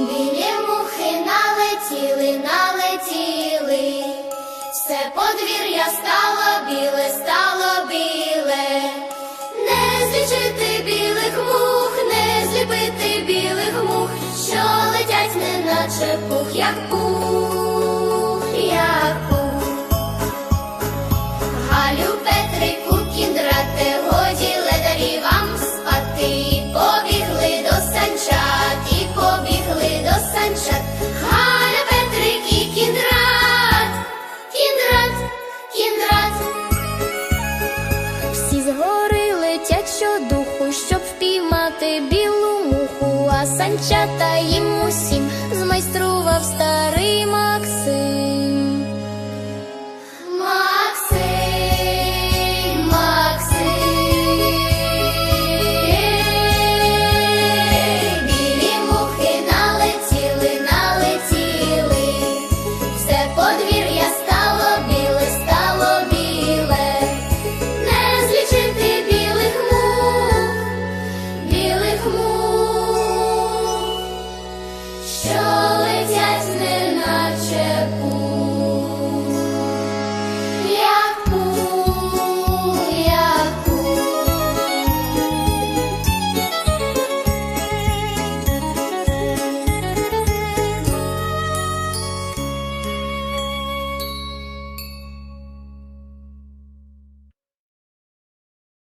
Білі мухи налетіли, налетіли, все подвір'я стало біле, стало біле, не злічити білих мух, не зліпити білих мух, що летять, неначе пух, як пух. дівчата їм усім змайстрував старий Максим. Максим, Максим, білі мухи налетіли, налетіли, все подвір'я стало біле, стало біле, не злічити білих мух, білих мух. Show.